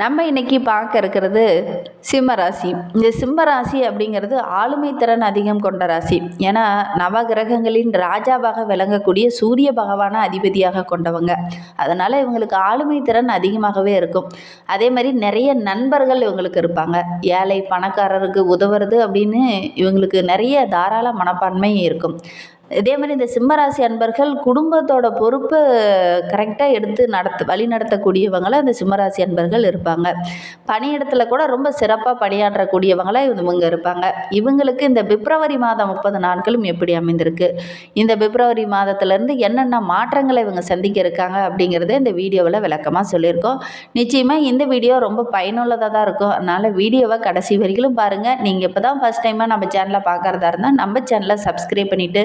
நம்ம இன்னைக்கு பார்க்க இருக்கிறது சிம்மராசி இந்த சிம்மராசி அப்படிங்கிறது ஆளுமை திறன் அதிகம் கொண்ட ராசி. ஏன்னா நவகிரகங்களின் ராஜாவாக விளங்கக்கூடிய சூரிய பகவானை அதிபதியாக கொண்டவங்க. அதனால் இவங்களுக்கு ஆளுமை திறன் அதிகமாகவே இருக்கும். அதே மாதிரி நிறைய நண்பர்கள் இவங்களுக்கு இருப்பாங்க. ஏழை பணக்காரருக்கு உதவுறது அப்படின்னு இவங்களுக்கு நிறைய தாராள மனப்பான்மை இருக்கும். இதே மாதிரி இந்த சிம்மராசி அன்பர்கள் குடும்பத்தோட பொறுப்பை கரெக்டாக எடுத்து நடத்து வழி நடத்தக்கூடியவங்களாக இந்த சிம்மராசி அன்பர்கள் இருப்பாங்க. பணியிடத்தில் கூட ரொம்ப சிறப்பாக பணியாற்றக்கூடியவங்களாக இவங்க இருப்பாங்க. இவங்களுக்கு இந்த பிப்ரவரி மாதம் முப்பது நாட்களும் எப்படி அமைந்திருக்கு? இந்த பிப்ரவரி மாதத்துலேருந்து என்னென்ன மாற்றங்களை இவங்க சந்திக்க இருக்காங்க அப்படிங்கிறத இந்த வீடியோவில் விளக்கமாக சொல்லியிருக்கோம். நிச்சயமாக இந்த வீடியோ ரொம்ப பயனுள்ளதாக தான் இருக்கும். அதனால் வீடியோவை கடைசி வரைக்கும் பாருங்கள் நீங்கள் இப்போ தான் ஃபஸ்ட் டைமாக நம்ம சேனலை பார்க்குறதா இருந்தால் நம்ம சேனலை சப்ஸ்கிரைப் பண்ணிவிட்டு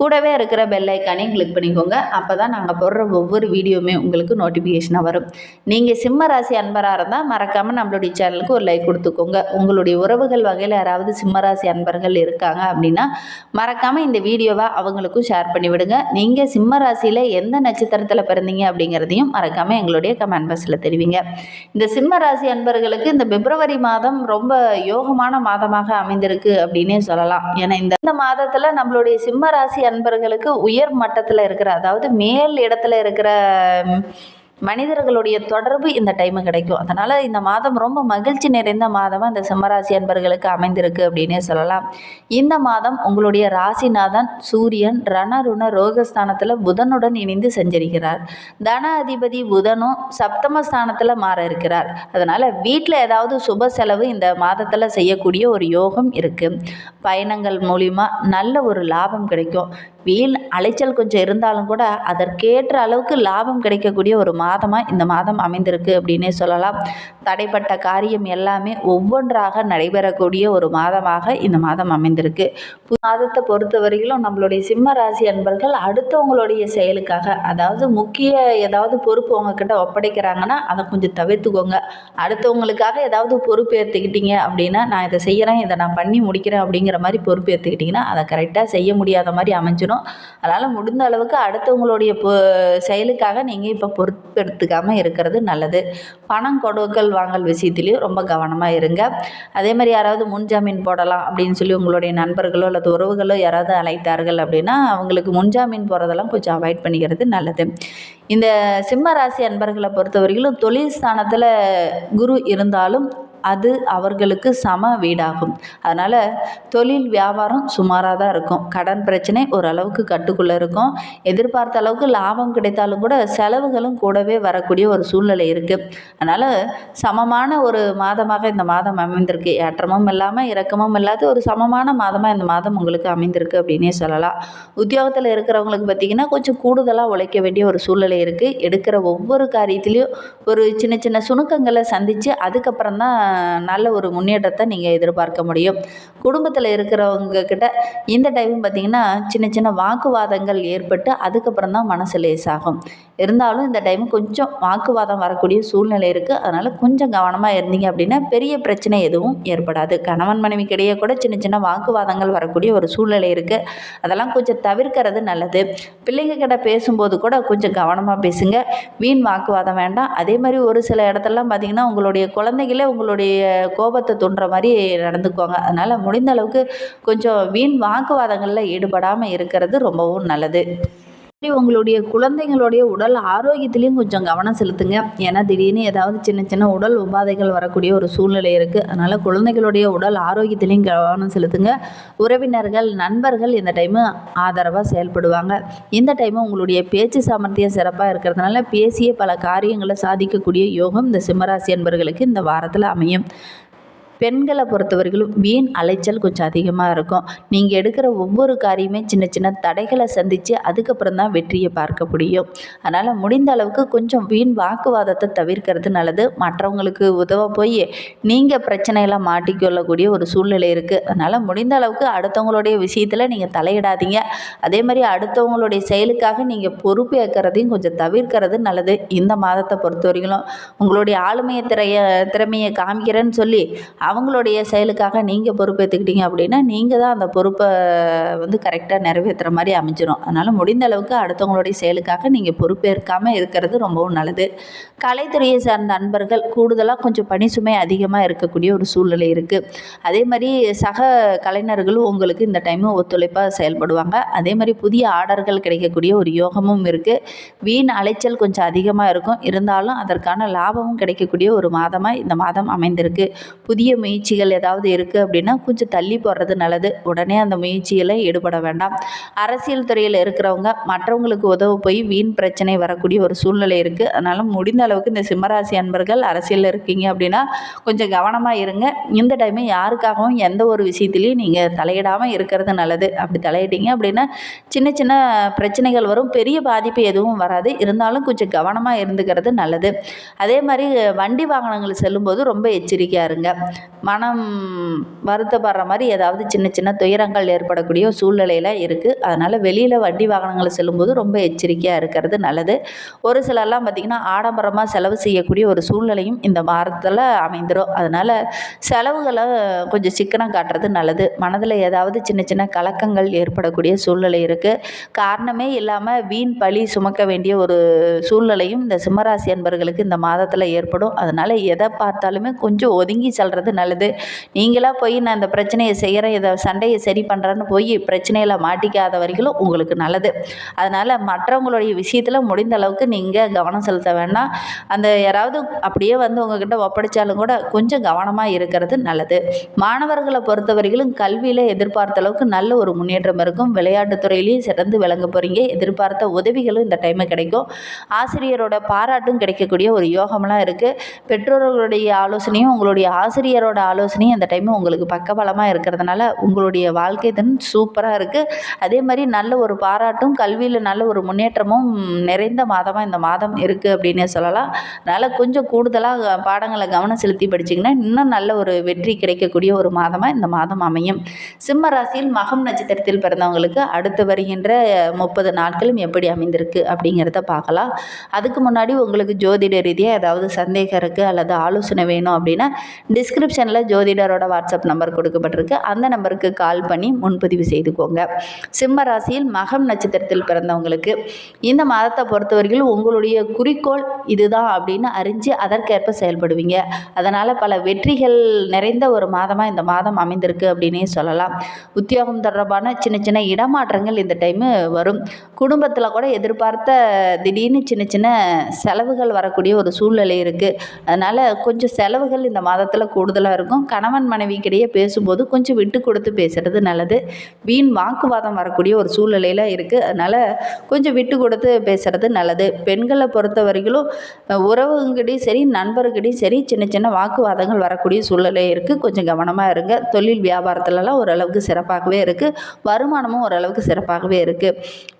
கூடவே இருக்கிற பெல் ஐக்கானையும் கிளிக் பண்ணிக்கோங்க. அப்போ தான் நாங்கள் போடுற ஒவ்வொரு வீடியோவுமே உங்களுக்கு நோட்டிஃபிகேஷனாக வரும். நீங்கள் சிம்ம ராசி அன்பராக இருந்தால் மறக்காமல் நம்மளுடைய சேனலுக்கு ஒரு லைக் கொடுத்துக்கோங்க. உங்களுடைய உறவுகள் வகையில் யாராவது சிம்ம ராசி அன்பர்கள் இருக்காங்க அப்படின்னா மறக்காமல் இந்த வீடியோவை அவங்களுக்கும் ஷேர் பண்ணி விடுங்க. நீங்கள் சிம்ம ராசியில் எந்த நட்சத்திரத்தில் பிறந்தீங்க அப்படிங்கிறதையும் மறக்காமல் எங்களுடைய கமெண்ட் பாக்ஸில் தெரிவிங்க. இந்த சிம்ம ராசி அன்பர்களுக்கு இந்த பிப்ரவரி மாதம் ரொம்ப யோகமான மாதமாக அமைந்திருக்கு அப்படின்னே சொல்லலாம். ஏன்னா இந்த இந்த மாதத்தில் நம்மளுடைய சிம்ம ராசி அன்பர்களுக்கு உயர் மட்டத்தில் இருக்கிற அதாவது மேல் இடத்துல இருக்கிற மனிதர்களுடைய தொடர்பு இந்த டைமு கிடைக்கும். அதனால் இந்த மாதம் ரொம்ப மகிழ்ச்சி நிறைந்த மாதமாக இந்த சிம்மராசி அன்பர்களுக்கு அமைந்திருக்கு அப்படின்னே சொல்லலாம். இந்த மாதம் உங்களுடைய ராசிநாதன் சூரியன் ரணருண ரோகஸ்தானத்தில் புதனுடன் இணைந்து செஞ்சிருக்கிறார். தன அதிபதி புதனும் சப்தமஸ்தானத்தில் மாற இருக்கிறார். அதனால் வீட்டில் ஏதாவது சுப செலவு இந்த மாதத்தில் செய்யக்கூடிய ஒரு யோகம் இருக்குது பயணங்கள் மூலிமா நல்ல ஒரு லாபம் கிடைக்கும். வீண் அலைச்சல் கொஞ்சம் இருந்தாலும் கூட அதற்கேற்ற அளவுக்கு லாபம் கிடைக்கக்கூடிய ஒரு மாதமாக இந்த மாதம் அமைந்திருக்கு அப்படின்னே சொல்லலாம். தடைப்பட்ட காரியம் எல்லாமே ஒவ்வொன்றாக நடைபெறக்கூடிய ஒரு மாதமாக இந்த மாதம் அமைந்திருக்கு. பு- மாதத்தை பொறுத்தவரையிலும் நம்மளுடைய சிம்ம ராசி அன்பர்கள் அடுத்தவங்களுடைய செயலுக்காக அதாவது முக்கிய ஏதாவது பொறுப்பு உங்ககிட்ட ஒப்படைக்கிறாங்கன்னா அதை கொஞ்சம் தவிர்த்துக்கோங்க. அடுத்தவங்களுக்காக ஏதாவது பொறுப்பு ஏற்றுக்கிட்டீங்க அப்படின்னா நான் இதை செய்கிறேன் இதை நான் பண்ணி முடிக்கிறேன் அப்படிங்கிற மாதிரி பொறுப்பு ஏற்றுக்கிட்டிங்கன்னா அதை கரெக்டாக செய்ய முடியாத மாதிரி அமைஞ்சிடும் அதனால் முடிந்த அளவுக்கு அடுத்தவங்களுடைய பொ செயலுக்காக நீங்கள் இப்போ பொறுப்பெடுத்துக்காமல் இருக்கிறது நல்லது. பணம் கொடுக்கல் வாங்கல் விஷயத்துலையும் ரொம்ப கவனமாக இருங்க. அதே மாதிரி யாராவது முன்ஜாமீன் போடலாம் அப்படின்னு சொல்லி உங்களுடைய நண்பர்களோ அல்லது உறவுகளோ யாராவது அழைத்தார்கள் அப்படின்னா அவங்களுக்கு முன்ஜாமீன் போடுறதெல்லாம் கொஞ்சம் அவாய்ட் பண்ணிக்கிறது நல்லது. இந்த சிம்ம ராசி அன்பர்களை பொறுத்தவரையிலும் தொழில் ஸ்தானத்தில் குரு இருந்தாலும் அது அவர்களுக்கு சம வீடாகும். அதனால் தொழில் வியாபாரம் சுமாராக தான் இருக்கும். கடன் பிரச்சனை ஓரளவுக்கு கட்டுக்குள்ளே இருக்கும். எதிர்பார்த்த அளவுக்கு லாபம் கிடைத்தாலும் கூட செலவுகளும் கூடவே வரக்கூடிய ஒரு சூழ்நிலை இருக்குது அதனால் சமமான ஒரு மாதமாக இந்த மாதம் அமைந்திருக்கு. ஏற்றமும் இல்லாமல் இறக்கமும் இல்லாத ஒரு சமமான மாதமாக இந்த மாதம் உங்களுக்கு அமைந்திருக்கு அப்படின்னே சொல்லலாம். உத்தியோகத்தில் இருக்கிறவங்களுக்கு பார்த்திங்கன்னா கொஞ்சம் கூடுதலாக உழைக்க வேண்டிய ஒரு சூழ்நிலை இருக்குது எடுக்கிற ஒவ்வொரு காரியத்திலையும் ஒரு சின்ன சின்ன சுணுக்கங்களை சந்தித்து அதுக்கப்புறம் தான் நல்ல ஒரு முன்னேற்றத்தை நீங்கள் எதிர்பார்க்க முடியும். குடும்பத்தில் இருக்கிறவங்க கிட்ட இந்த டைம் பார்த்திங்கன்னா சின்ன சின்ன வாக்குவாதங்கள் ஏற்பட்டு அதுக்கப்புறம் தான் மனசு லேசாகும். இருந்தாலும் இந்த டைம் கொஞ்சம் வாக்குவாதம் வரக்கூடிய சூழ்நிலை இருக்குது அதனால் கொஞ்சம் கவனமாக இருந்தீங்க அப்படின்னா பெரிய பிரச்சனை எதுவும் ஏற்படாது. கணவன் மனைவிக்கிடையே கூட சின்ன சின்ன வாக்குவாதங்கள் வரக்கூடிய ஒரு சூழ்நிலை இருக்குது அதெல்லாம் கொஞ்சம் தவிர்க்கிறது நல்லது. பிள்ளைங்க கிட்ட பேசும்போது கூட கொஞ்சம் கவனமாக பேசுங்க. வீண் வாக்குவாதம் வேண்டாம். அதே மாதிரி ஒரு சில இடத்துலலாம் பார்த்தீங்கன்னா உங்களுடைய குழந்தைகளே உங்களுடைய கோபத்தை தூண்டுற மாதிரி நடந்துக்குவாங்க. அதனால் முடிந்த அளவுக்கு கொஞ்சம் வீண் வாக்குவாதங்களில் ஈடுபடாமல் இருக்கிறது ரொம்பவும் நல்லது. உங்களுடைய குழந்தைங்களுடைய உடல் ஆரோக்கியத்திலையும் கொஞ்சம் கவனம் செலுத்துங்க. ஏன்னா திடீர்னு ஏதாவது சின்ன சின்ன உடல் உபாதைகள் வரக்கூடிய ஒரு சூழ்நிலை இருக்குது அதனால் குழந்தைகளுடைய உடல் ஆரோக்கியத்திலையும் கவனம் செலுத்துங்க. உறவினர்கள் நண்பர்கள் இந்த டைமு ஆதரவாக செயல்படுவாங்க. இந்த டைமு உங்களுடைய பேச்சு சாமர்த்தியம் சிறப்பாக இருக்கிறதுனால பேசிய பல காரியங்களை சாதிக்கக்கூடிய யோகம் இந்த சிம்மராசி என்பர்களுக்கு இந்த வாரத்தில் அமையும். பெண்களை பொறுத்தவரையிலும் வீண் அலைச்சல் கொஞ்சம் அதிகமாக இருக்கும். நீங்கள் எடுக்கிற ஒவ்வொரு காரியமே சின்ன சின்ன தடைகளை சந்தித்து அதுக்கப்புறம் தான் வெற்றியை பார்க்க முடியும். அதனால் முடிந்த அளவுக்கு கொஞ்சம் வீண் வாக்குவாதத்தை தவிர்க்கிறது நல்லது. மற்றவங்களுக்கு உதவ போய் நீங்கள் பிரச்சனையில மாட்டிக்கொள்ளக்கூடிய ஒரு சூழ்நிலை இருக்குது அதனால் முடிந்த அளவுக்கு அடுத்தவங்களுடைய விஷயத்தில் நீங்கள் தலையிடாதீங்க. அதே மாதிரி அடுத்தவங்களுடைய செயலுக்காக நீங்கள் பொறுப்பு ஏற்கிறதையும் கொஞ்சம் தவிர்க்கிறது நல்லது. இந்த மாதத்தை பொறுத்த வரைக்கும் உங்களுடைய ஆளுமையை திறைய திறமையை காமிக்கிறேன்னு சொல்லி அவங்களுடைய செயலுக்காக நீங்கள் பொறுப்பேற்றுக்கிட்டீங்க அப்படின்னா நீங்கள் தான் அந்த பொறுப்பை வந்து கரெக்டாக நிறைவேற்றுற மாதிரி அமைஞ்சிரும். அதனால் முடிந்த அளவுக்கு அடுத்தவங்களுடைய செயலுக்காக நீங்கள் பொறுப்பேற்காமல் இருக்கிறது ரொம்பவும் நல்லது. கலைத்துறையை சார்ந்த அன்பர்கள் கூடுதலாக கொஞ்சம் பணி சுமை அதிகமாக இருக்கக்கூடிய ஒரு சூழ்நிலை இருக்குது அதே மாதிரி சக கலைஞர்களும் உங்களுக்கு இந்த டைமும் ஒத்துழைப்பாக செயல்படுவாங்க. அதே மாதிரி புதிய ஆர்டர்கள் கிடைக்கக்கூடிய ஒரு யோகமும் இருக்குது வீண் அலைச்சல் கொஞ்சம் அதிகமாக இருக்கும். இருந்தாலும் அதற்கான லாபமும் கிடைக்கக்கூடிய ஒரு மாதமாக இந்த மாதம் அமைந்திருக்கு. புதிய முயற்சிகள் ஏதாவது இருக்குது அப்படின்னா கொஞ்சம் தள்ளி போடுறது நல்லது. உடனே அந்த முயற்சியில் ஈடுபட வேண்டாம். அரசியல் துறையில் இருக்கிறவங்க மற்றவங்களுக்கு உதவ போய் வீண் பிரச்சனை வரக்கூடிய ஒரு சூழ்நிலை இருக்குது அதனால் முடிந்த அளவுக்கு இந்த சிம்மராசி அன்பர்கள் அரசியலில் இருக்கீங்க அப்படின்னா கொஞ்சம் கவனமாக இருங்க. இந்த டைமு யாருக்காகவும் எந்த ஒரு விஷயத்துலையும் நீங்கள் தலையிடாமல் இருக்கிறது நல்லது. அப்படி தலையிட்டீங்க அப்படின்னா சின்ன சின்ன பிரச்சனைகள் வரும். பெரிய பாதிப்பு எதுவும் வராது. இருந்தாலும் கொஞ்சம் கவனமாக இருந்துக்கிறது நல்லது. அதே மாதிரி வண்டி வாகனங்கள் செல்லும்போது ரொம்ப எச்சரிக்கையாக இருங்க. மனம் வருத்தப்படுற மாதிரி ஏதாவது சின்ன சின்ன துயரங்கள் ஏற்படக்கூடிய சூழ்நிலையில சூழ்நிலையில் இருக்குது அதனால் வெளியில் வண்டி வாகனங்கள் செல்லும்போது ரொம்ப எச்சரிக்கையாக இருக்கிறது நல்லது. ஒரு சிலர்லாம் பார்த்திங்கன்னா ஆடம்பரமாக செலவு செய்யக்கூடிய ஒரு சூழ்நிலையும் இந்த வாரத்தில் அமைந்துடும் அதனால் செலவுகளை கொஞ்சம் சிக்கனம் காட்டுறது நல்லது. மனதில் ஏதாவது சின்ன சின்ன கலக்கங்கள் ஏற்படக்கூடிய சூழ்நிலை இருக்குது காரணமே இல்லாமல் வீண் பழி சுமக்க வேண்டிய ஒரு சூழ்நிலையும் இந்த சிம்மராசி அன்பர்களுக்கு இந்த மாதத்தில் ஏற்படும். அதனால் எதை பார்த்தாலுமே கொஞ்சம் ஒதுங்கி செல்கிறது நல்லது. நீங்களாக போய் நான் இந்த பிரச்சனையை செய்கிறேன் இதை சண்டையை சரி பண்ணுறேன்னு போய் பிரச்சனையில் மாட்டிக்காத வரைக்கும் உங்களுக்கு நல்லது. அதனால் மற்றவங்களுடைய விஷயத்தில் முடிந்த அளவுக்கு நீங்கள் கவனம் செலுத்த வேண்டாம். அந்த யாராவது அப்படியே வந்து உங்ககிட்ட ஒப்படைச்சாலும் கூட கொஞ்சம் கவனமாக இருக்கிறது நல்லது. மாணவர்களை பொறுத்த வரைக்கும் கல்வியில் எதிர்பார்த்த அளவுக்கு நல்ல ஒரு முன்னேற்றம் இருக்கும். விளையாட்டுத் துறையிலையும் சிறந்து விளங்க போகிறீங்க எதிர்பார்த்த உதவிகளும் இந்த டைமு கிடைக்கும். ஆசிரியரோட பாராட்டும் கிடைக்கக்கூடிய ஒரு யோகம்லாம் இருக்குது பெற்றோர்களுடைய ஆலோசனையும் உங்களுடைய ஆசிரியரோட ஆலோசனையும் அந்த டைம் உங்களுக்கு பக்கபலமாக இருக்கிறதுனால உங்களுடைய வாழ்க்கை திறன் சூப்பராக இருக்குது அதே மாதிரி நல்ல ஒரு பாராட்டும் கல்வியில் நல்ல ஒரு முன்னேற்றமும் நிறைந்த மாதமாக இந்த மாதம் இருக்குது அப்படின்னே சொல்லலாம். அதனால் கொஞ்சம் கூடுதலாக பாடங்களை கவனம் செலுத்தி படிச்சிங்கன்னா இன்னும் நல்ல ஒரு வெற்றி கிடைக்கக்கூடிய ஒரு மாதமாக இந்த மாதம் அமையும். சிம்ம ராசியில் மகம் நட்சத்திரத்தில் பிறந்தவங்களுக்கு அடுத்து வருகின்ற முப்பது நாட்களும் எப்படி அமைந்திருக்கு அப்படிங்கிறத பார்க்கலாம். அதுக்கு முன்னாடி உங்களுக்கு ஜோதிட ரீதியாக ஏதாவது சந்தேகம் இருக்குது அல்லது ஆலோசனை வேணும் அப்படின்னா டிஸ்கிரிப்ஷன் டிஸ்கிரிப்ஷனில் ஜோதிடரோட வாட்ஸ்அப் நம்பர் கொடுக்கப்பட்டிருக்கு. அந்த நம்பருக்கு கால் பண்ணி முன்பதிவு செய்துக்கோங்க. சிம்ம ராசியில் மகம் நட்சத்திரத்தில் பிறந்தவங்களுக்கு இந்த மாதத்தை பொறுத்தவரையில் உங்களுடைய குறிக்கோள் இதுதான் அப்படின்னு அறிஞ்சு அதற்கேற்ப செயல்படுவீங்க. அதனால் பல வெற்றிகள் நிறைந்த ஒரு மாதமாக இந்த மாதம் அமைந்திருக்கு அப்படின்னே சொல்லலாம். உத்தியோகம் தொடர்பான சின்ன சின்ன இடமாற்றங்கள் இந்த டைமு வரும். குடும்பத்தில் கூட எதிர்பார்த்த திடீர்னு சின்ன சின்ன செலவுகள் வரக்கூடிய ஒரு சூழ்நிலை இருக்குது அதனால் கொஞ்சம் செலவுகள் இந்த மாதத்தில் கூடுதலாக இருக்கும். கணவன் மனைவிக்கிடையே பேசும்போது கொஞ்சம் விட்டு கொடுத்து பேசுகிறது நல்லது. வீண் வாக்குவாதம் வரக்கூடிய ஒரு சூழ்நிலையில் இருக்குது அதனால் கொஞ்சம் விட்டு கொடுத்து பேசுகிறது நல்லது. பெண்களை பொறுத்த வரைக்கும் உறவுங்கிட்டையும் சரி நண்பர்கிட்டையும் சரி சின்ன சின்ன வாக்குவாதங்கள் வரக்கூடிய சூழ்நிலை இருக்குது கொஞ்சம் கவனமாக இருங்க. தொழில் வியாபாரத்துலலாம் ஓரளவுக்கு சிறப்பாகவே இருக்குது வருமானமும் ஓரளவுக்கு சிறப்பாகவே இருக்குது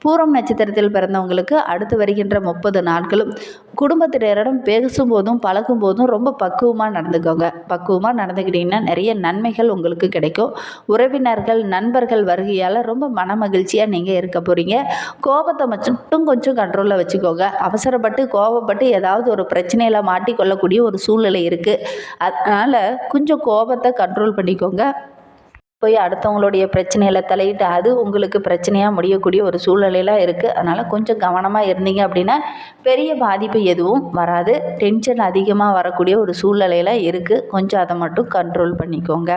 பூரம் நட்சத்திரத்தில் பிறந்தவங்களுக்கு அடுத்து வருகின்ற முப்பது நாட்களும் குடும்பத்தினரிடம் பேசும்போதும் பழகும் போதும் ரொம்ப பக்குவமாக நடந்துக்கோங்க. பக்குவமாக நடந்துக்கிட்டிங்கன்னா நிறைய நன்மைகள் உங்களுக்கு கிடைக்கும். உறவினர்கள் நண்பர்கள் வருகையால் ரொம்ப மன மகிழ்ச்சியாக நீங்கள் இருக்க போகிறீங்க கோபத்தை மட்டும் கொஞ்சம் கண்ட்ரோலில் வச்சுக்கோங்க. அவசரப்பட்டு கோபப்பட்டு ஏதாவது ஒரு பிரச்சனையில் மாட்டிக்கொள்ளக்கூடிய ஒரு சூழ்நிலை இருக்குது அதனால் கொஞ்சம் கோபத்தை கண்ட்ரோல் பண்ணிக்கோங்க. போய் அடுத்தவங்களுடைய பிரச்சனையில் தலையிட்டு அது உங்களுக்கு பிரச்சனையாக முடியக்கூடிய ஒரு சூழ்நிலையெல்லாம் இருக்குது அதனால் கொஞ்சம் கவனமாக இருந்தீங்க அப்படின்னா பெரிய பாதிப்பு எதுவும் வராது. டென்ஷன் அதிகமாக வரக்கூடிய ஒரு சூழ்நிலையில் இருக்குது கொஞ்சம் அதை மட்டும் கண்ட்ரோல் பண்ணிக்கோங்க.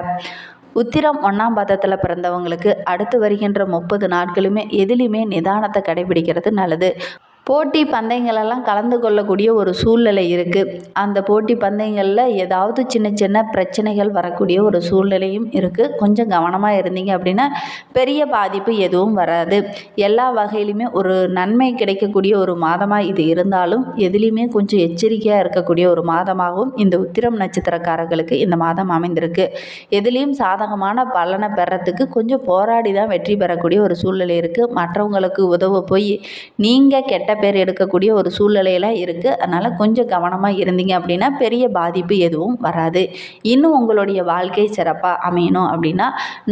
உத்திரம் ஒன்றாம் பாதத்தில் பிறந்தவங்களுக்கு அடுத்து வருகின்ற முப்பது நாட்களுமே எதிலையுமே நிதானத்தை கடைபிடிக்கிறது நல்லது. போட்டி பந்தயங்களெல்லாம் கலந்து கொள்ளக்கூடிய ஒரு சூழ்நிலை இருக்குது அந்த போட்டி பந்தயங்களில் ஏதாவது சின்ன சின்ன பிரச்சனைகள் வரக்கூடிய ஒரு சூழ்நிலையும் இருக்குது கொஞ்சம் கவனமாக இருந்தீங்க அப்படின்னா பெரிய பாதிப்பு எதுவும் வராது. எல்லா வகையிலுமே ஒரு நன்மை கிடைக்கக்கூடிய ஒரு மாதமாக இது இருந்தாலும் எதுலேயுமே கொஞ்சம் எச்சரிக்கையாக இருக்கக்கூடிய ஒரு மாதமாகவும் இந்த உத்திரம் நட்சத்திரக்காரர்களுக்கு இந்த மாதம் அமைந்திருக்கு. எதுலேயும் சாதகமான பலனை பெறத்துக்கு கொஞ்சம் போராடி தான் வெற்றி பெறக்கூடிய ஒரு சூழ்நிலை இருக்குது மற்றவங்களுக்கு உதவ போய் நீங்கள் கெட்ட பேர் எடுக்கக்கூடிய ஒரு சூழ்நிலையெல்லாம் இருக்குது அதனால் கொஞ்சம் கவனமாக இருந்தீங்க அப்படின்னா பெரிய பாதிப்பு எதுவும் வராது. இன்னும் உங்களுடைய வாழ்க்கை சிறப்பாக அமையணும் அப்படின்னா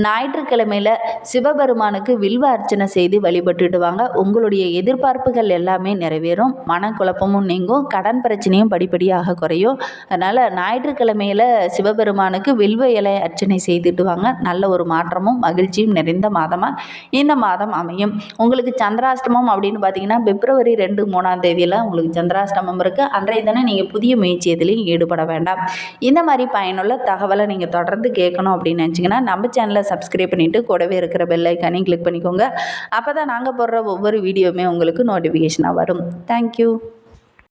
ஞாயிற்றுக்கிழமையில் சிவபெருமானுக்கு வில்வ அர்ச்சனை செய்து வழிபட்டுட்டு வாங்க உங்களுடைய எதிர்பார்ப்புகள் எல்லாமே நிறைவேறும். மனக்குழப்பமும் நீங்கும். கடன் பிரச்சனையும் படிப்படியாக குறையும். அதனால் ஞாயிற்றுக்கிழமையில் சிவபெருமானுக்கு வில்வ இலை அர்ச்சனை செய்துட்டு வாங்க நல்ல ஒரு மாற்றமும் மகிழ்ச்சியும் நிறைந்த மாதமாக இந்த மாதம் அமையும். உங்களுக்கு சந்திராஷ்டமம் அப்படின்னு பார்த்தீங்கன்னா பிப்ரவரி ரெண்டு மூணாம் தேதியெல்லாம் உங்களுக்கு சந்திராஷ்டமம் இருக்குது அன்றைய தினம் நீங்கள் புதிய முயற்சி எதுலையும் ஈடுபட வேண்டாம். இந்த மாதிரி பயனுள்ள தகவலை நீங்கள் தொடர்ந்து கேட்கணும் அப்படின்னு நினச்சிங்கன்னா நம்ம சேனலை சப்ஸ்கிரைப் பண்ணிவிட்டு கூடவே இருக்கிற பெல்லைக்கானையும் கிளிக் பண்ணிக்கோங்க. அப்போ தான் நாங்கள் போடுற ஒவ்வொரு வீடியோவுமே உங்களுக்கு நோட்டிஃபிகேஷனாக வரும். தேங்க்யூ